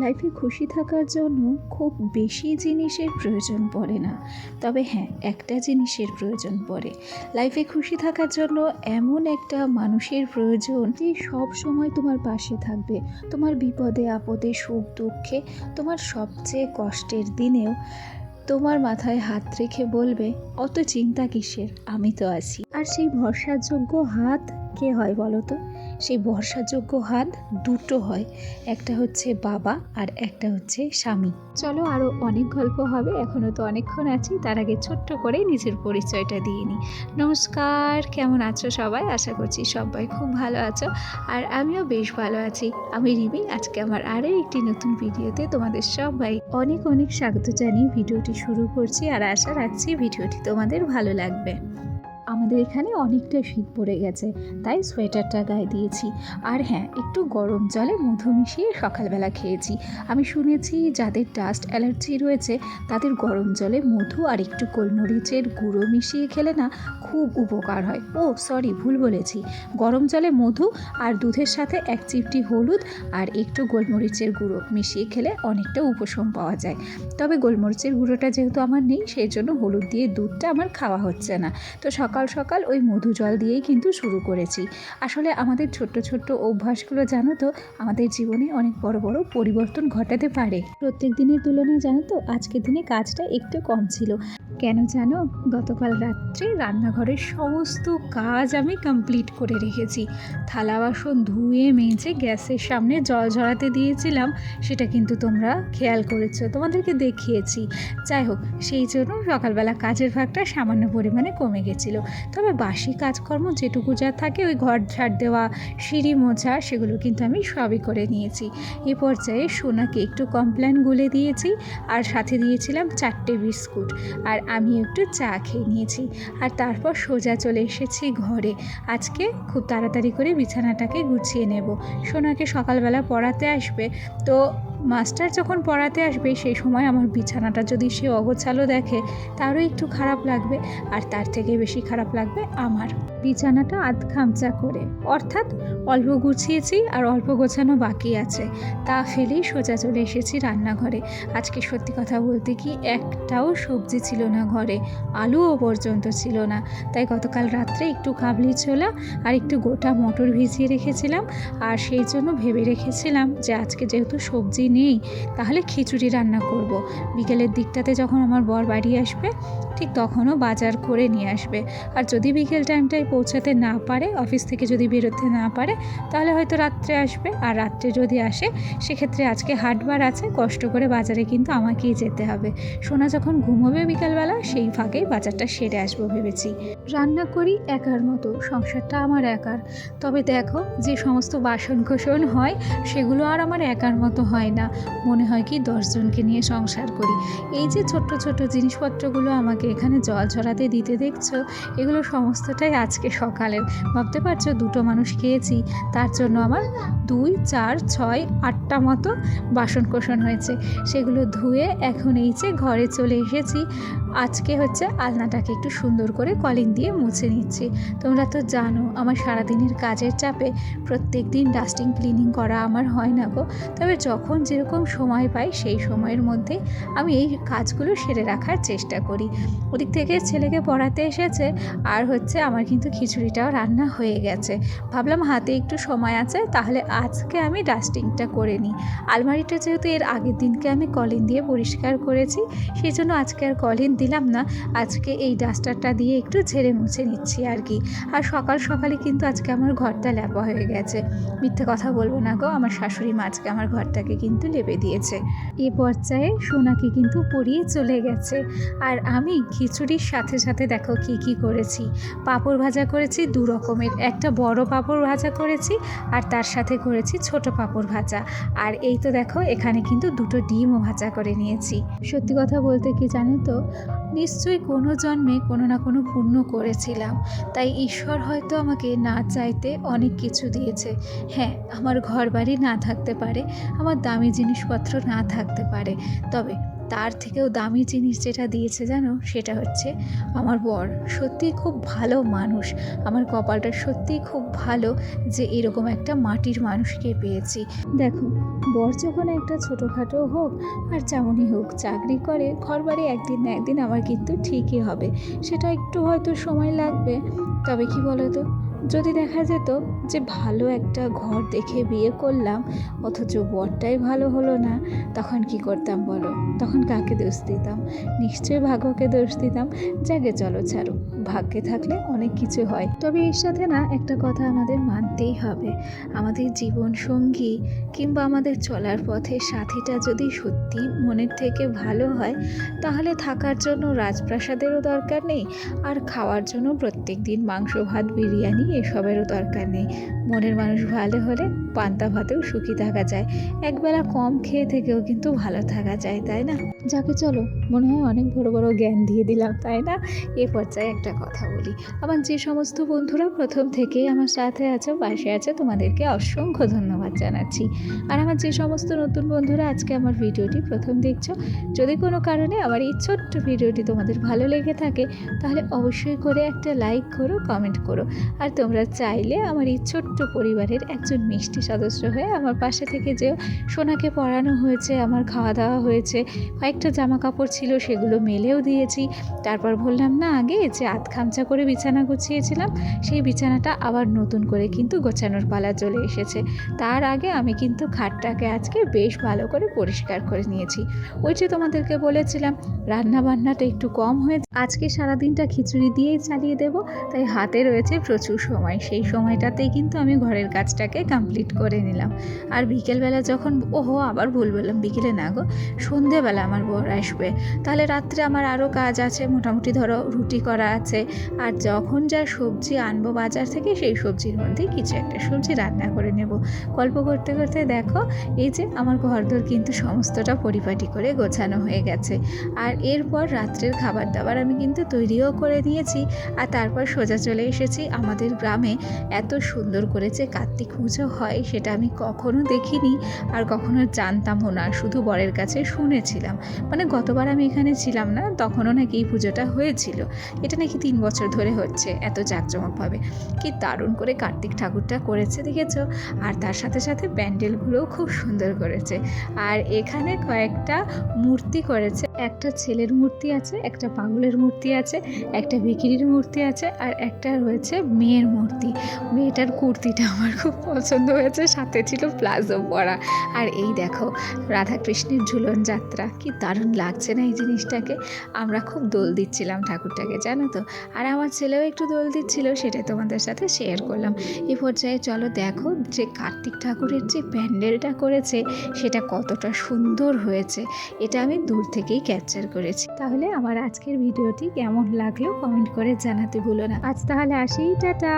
লাইফে খুশি থাকার জন্য খুব বেশি জিনিসের প্রয়োজন পড়ে না। তবে হ্যাঁ একটা জিনিসের প্রয়োজন পড়ে। লাইফে খুশি থাকার জন্য এমন একটা মানুষের প্রয়োজন যে সব সময় তোমার পাশে থাকবে। তোমার বিপদে, আপদে, সুখ, দুঃখে, তোমার সবচেয়ে কষ্টের দিনেও তোমার মাথায় হাত রেখে বলবে, অত চিন্তা কিসের? আমি তো আছি। আর সেই ভরসাযোগ্য হাত কে হয় বলো তো? সেই ভরসাযোগ্য হাত দুটো হয়, একটা হচ্ছে বাবা আর একটা হচ্ছে স্বামী। চলো আরও অনেক গল্প হবে এখনও তো অনেকক্ষণ আছি, তার আগে ছোট্ট করে নিজের পরিচয়টা দিয়ে নিই। নমস্কার, কেমন আছো সবাই? আশা করছি সবাই খুব ভালো আছো, আর আমিও বেশ ভালো আছি। আমি রিমি, আজকে আমার আরও একটি নতুন ভিডিওতে তোমাদের সবাই অনেক অনেক স্বাগত জানিয়ে ভিডিওটি শুরু করছি, আর আশা রাখছি ভিডিওটি তোমাদের ভালো লাগবে। আমাদের এখানে অনেকটা শীত পড়ে গেছে, তাই সোয়েটারটা গায়ে দিয়েছি। আর হ্যাঁ একটু গরম জলে মধু মিশিয়ে সকালবেলা খেয়েছি। আমি শুনেছি যাদের ডাস্ট অ্যালার্জি রয়েছে, তাদের গরম জলে মধু আর একটু গোলমরিচের গুঁড়ো মিশিয়ে খেলে না খুব উপকার হয়। ও, সরি, ভুল বলেছি। গরম জলে মধু আর দুধের সাথে এক চিপটি হলুদ আর একটু গোলমরিচের গুঁড়ো মিশিয়ে খেলে অনেকটা উপশম পাওয়া যায়। তবে গোলমরিচের গুঁড়োটা যেহেতু আমার নেই, সেই জন্য হলুদ দিয়ে দুধটা আমার খাওয়া হচ্ছে না। তো সকাল সকাল সকাল ওই মধু জল দিয়েই কিন্তু শুরু করেছি। আসলে আমাদের ছোট্ট ছোট্ট অভ্যাসগুলো জানো তো, আমাদের জীবনে অনেক বড় বড় পরিবর্তন ঘটাতে পারে। প্রত্যেক দিনের তুলনায় জানো তো, আজকের দিনে কাজটা একটু কম ছিল। কেন জানো? গতকাল রাত্রে রান্নাঘরের সমস্ত কাজ আমি কমপ্লিট করে রেখেছি। থালা বাসন ধুয়ে মেজে গ্যাসের সামনে জল ঝরাতে দিয়েছিলাম, সেটা কিন্তু তোমরা খেয়াল করেছ, তোমাদেরকে দেখিয়েছি। যাই হোক, সেই জন্য সকালবেলা কাজের ভাগটা সামান্য পরিমাণে কমে গেছিল। তবে বাসি কাজকর্ম যেটুকু যা থাকে ওই ঘর ঝাড় দেওয়া, সিঁড়ি মোছা সেগুলো কিন্তু আমি সবই করে নিয়েছি। এ পর্যায়ে সোনাকে একটু কমপ্লেন গুলে দিয়েছি আর সাথে দিয়েছিলাম চারটে বিস্কুট আর আমি একটু চা খেয়ে নিয়েছি আর তারপর সোজা চলে এসেছি ঘরে। আজকে খুব তাড়াতাড়ি করে বিছানাটাকে গুছিয়ে নেব। সোনাকে সকালবেলা পড়াতে আসবে তো মাস্টার যখন পড়াতে আসবে সেই সময় আমার বিছানাটা যদি সে অগোছালো দেখে, তারও একটু খারাপ লাগবে, আর তার থেকে বেশি খারাপ লাগবে আমার। বিছানাটা আধ খামচা করে। অর্থাৎ অল্প গুছিয়েছি আর অল্প গোছানো বাকি আছে। তা ফেলেই সোজা চলে এসেছি রান্নাঘরে। আজকে সত্যি কথা বলতে কি একটাও সবজি ছিল না ঘরে। আলুও পর্যন্ত ছিল না। তাই গতকাল রাত্রে একটু কাবলি ছোলা আর একটু গোটা মটর ভিজিয়ে রেখেছিলাম। আর সেই জন্য ভেবে রেখেছিলাম যে আজকে যেহেতু সবজি নেই, তাহলে খিচুড়ি রান্না করব। বিকেলের দিকটাতে যখন আমার বর বাড়ি আসবে, ঠিক তখনও বাজার করে নিয়ে আসবে। আর যদি বিকেল টাইমটায় পৌঁছাতে না পারে, অফিস থেকে যদি বেরোতে না পারে, তাহলে হয়তো রাত্রে আসবে। আর রাত্রে যদি আসে, সেক্ষেত্রে আজকে হাটবার আছে, কষ্ট করে বাজারে কিন্তু আমাকেই যেতে হবে। সোনা যখন ঘুমোবে বিকালবেলা, সেই ফাঁকেই বাজারটা সেরে আসব ভেবেছি। রান্না করি একার মতো, সংসারটা আমার একার। তবে দেখো, যে সমস্ত বাসন কোসন হয়, সেগুলো আর আমার একার মতো হয় না। মনে হয় কি দশজনকে নিয়ে সংসার করি। এই যে ছোট্ট ছোট্ট জিনিসপত্রগুলো আমাকে এখানে জল ঝরাতে দিতে দেখছ, এগুলো সমস্তটাই আজকে সকালে। ভাবতে পারছ, দুটো মানুষ খেয়েছি, তার জন্য আমার দুই, চার, ছয়, আটটা মতো বাসন কোষণ হয়েছে। সেগুলো ধুয়ে এখন এই যে ঘরে চলে এসেছি। আজকে হচ্ছে আলনাটাকে একটু সুন্দর করে কলিং দিয়ে মুছে নিচ্ছি। তোমরা তো জানো, আমার সারাদিনের কাজের চাপে প্রত্যেক দিন ডাস্টিং ক্লিনিং করা আমার হয় না গো। তবে যখন যেরকম সময় পাই, সেই সময়ের মধ্যে আমি এই কাজগুলো সেরে রাখার চেষ্টা করি। ওদিক থেকে ছেলেকে পড়াতে এসেছে, আর হচ্ছে আমার কিন্তু খিচুড়িটাও রান্না হয়ে গেছে। ভাবলাম হাতে একটু সময় আছে, তাহলে আজকে আমি ডাস্টিংটা করে নিই। আলমারিটা যেহেতু এর আগের দিনকে আমি কলিন দিয়ে পরিষ্কার করেছি, সেই জন্য আজকে আর কলিন দিলাম না, আজকে এই ডাস্টারটা দিয়ে একটু ঝেড়ে মুছে নিচ্ছি আর কি। আর সকাল সকালে কিন্তু আজকে আমার ঘরটা ল্যাপা হয়ে গেছে। মিথ্যে কথা বলব না গো, আমার শাশুড়ি মা আজকে আমার ঘরটাকে কিন্তু লেপে দিয়েছে। এ পর্যায়ে সোনাকে কিন্তু পড়িয়ে চলে গেছে। আর আমি খিচুড়ির সাথে সাথে দেখো কি কি করেছি। পাঁপড় ভাজা করেছি দু রকমের, একটা বড় পাঁপড় ভাজা করেছি আর তার সাথে করেছি ছোট পাঁপড় ভাজা। আর এই তো দেখো, এখানে কিন্তু দুটো ডিমও ভাজা করে নিয়েছি। সত্যি কথা বলতে কি জানো তো নিশ্চয়ই কোনো জন্মে কোনো না কোনো পুণ্য করেছিলাম। তাই ঈশ্বর হয়তো আমাকে না চাইতে অনেক কিছু দিয়েছে। হ্যাঁ আমার ঘর বাড়ি না থাকতে পারে, আমার দামি জিনিসপত্র না থাকতে পারে। তবে তার থেকেও দামি জিনিস যেটা দিয়েছে জানো, সেটা হচ্ছে আমার বর। সত্যিই খুব ভালো মানুষ। আমার কপালটা সত্যিই খুব ভালো যে এরকম একটা মাটির মানুষকে পেয়েছি। দেখো, বর যখন একটা ছোটোখাটো হোক, আর যেমনই হোক, চাকরি করে ঘরবাড়ি একদিন না একদিন আমার কিন্তু ঠিকই হবে। সেটা একটু হয়তো সময় লাগবে। তবে কি বলো তো যদি দেখা যেত যে ভালো একটা ঘর দেখে বিয়ে করলাম, অথচ বরটাই ভালো হলো না, তখন কি করতাম বলো? তখন কাকে দোষ দিতাম? নিশ্চয়ই ভাগ্যকে দোষ দিতাম। যাকে চলো ছাড়ো, ভাগ্যে থাকলে অনেক কিছু হয়। তবে এর সাথে না একটা কথা আমাদের মানতেই হবে। আমাদের জীবন সঙ্গী কিংবা আমাদের চলার পথে সাথীটা যদি সত্যি মনের থেকে ভালো হয়, তাহলে থাকার জন্য রাজপ্রাসাদেরও দরকার নেই। আর খাওয়ার জন্য প্রত্যেক দিন মাংস, ভাত, বিরিয়ানি এসবেরও দরকার নেই। মনের মানুষ ভালো হলে পান্তা ভাতেও সুখী থাকা যায়। একবেলা কম খেয়ে থেকেও কিন্তু ভালো থাকা যায়, তাই না? যাকে চলো, মনে হয় অনেক বড় বড় জ্ঞান দিয়ে দিলাম, তাই না? এ পর্যায়ে একটা কথা বলি। আমার যে সমস্ত বন্ধুরা প্রথম থেকেই আমার সাথে আছো, পাশে আছে, তোমাদেরকে অসংখ্য ধন্যবাদ জানাচ্ছি। আর আমার যে সমস্ত নতুন বন্ধুরা আজকে আমার ভিডিওটি প্রথম দেখছ, যদি কোনো কারণে আমার এই ছোট্ট ভিডিওটি তোমাদের ভালো লেগে থাকে, তাহলে অবশ্যই করে একটা লাইক করো, কমেন্ট করো। আর তোমরা চাইলে আমার এই ছোট্ট পরিবারের একজন মিষ্টি সদস্য হয়ে আমার পাশে থেকে যে সোনাকে পড়ানো হয়েছে, আমার খাওয়া দাওয়া হয়েছে, কয়েকটা জামা কাপড় ছিল সেগুলো মেলেও দিয়েছি। তারপর বললাম, না, আগে যে আধ খামচা করে বিছানা গুছিয়েছিলাম, সেই বিছানাটা আবার নতুন করে কিন্তু গোছানোর পালা চলে এসেছে। তার আগে আমি কিন্তু খাটটাকে আজকে বেশ ভালো করে পরিষ্কার করে নিয়েছি। ওই যে তোমাদেরকে বলেছিলাম রান্না বান্নাটা একটু কম হয়ে আজকে সারাদিনটা খিচুড়ি দিয়েই চালিয়ে দেব, তাই হাতে রয়েছে প্রচুর সময়। সেই সময়টাতেই কিন্তু আমি ঘরের কাজটাকে কমপ্লিট করে নিলাম। আর বিকেলবেলা যখন ওহো, আবার ভুল বললাম, বিকেলে না গো, সন্ধেবেলা আমার বর আসবে। তাহলে রাত্রে আমার আরও কাজ আছে, মোটামুটি ধরো রুটি করা আছে। আর যখন যা সবজি আনব বাজার থেকে, সেই সবজির মধ্যে কিছু একটা সবজি রান্না করে নেব। গল্প করতে করতে দেখো, এই যে আমার ঘরদোর কিন্তু সমস্তটা পরিপাটি করে গোছানো হয়ে গেছে। আর এরপর রাত্রের খাবার দাবার আমি কিন্তু তৈরিও করে নিয়েছি। আর তারপর সোজা চলে এসেছি আমাদের গ্রামে। এত সুন্দর করে যে কার্তিক পুজো হয়। সেটা আমি কখনো দেখিনি আর কখনো জানতামও না। শুধু বরের কাছে শুনেছিলাম। মানে গতবার আমি এখানে ছিলাম না, তখনও নাকি এই পুজোটা হয়েছিল। এটা নাকি তিন বছর ধরে হচ্ছে, এত জাঁকজমকভাবে কি দারুণ করে কার্তিক ঠাকুরটা করেছে, দেখেছ? আর তার সাথে সাথে প্যান্ডেলগুলোও খুব সুন্দর করেছে। আর এখানে কয়েকটা মূর্তি করেছে একটা ছেলের মূর্তি আছে, একটা পাগলের মূর্তি আছে, একটা বিক্রির মূর্তি আছে আর একটা রয়েছে মেয়ের মূর্তি। মেয়েটার কুর্তিটা আমার খুব পছন্দ হয়েছে, সাথে ছিল প্লাজো পরা। আর এই দেখো, রাধাকৃষ্ণের ঝুলন যাত্রা, কি দারুণ লাগছে না এই জিনিসটাকে? আমরা খুব দোল দিচ্ছিলাম ঠাকুরটাকে, জানো তো? আর আমার ছেলেও একটু দোল দিচ্ছিল, সেটাই তোমাদের সাথে শেয়ার করলাম। এ পর্যায়ে চলো দেখো যে কার্তিক ঠাকুরের যে প্যান্ডেলটা করেছে, সেটা কতটা সুন্দর হয়েছে। এটা আমি দূর থেকেই ক্যাপচার করেছি। তাহলে আমার আজকের ভিডিওটি কেমন লাগল কমেন্ট করে জানাতে ভুলো না। আজ তাহলে আসি, টাটা!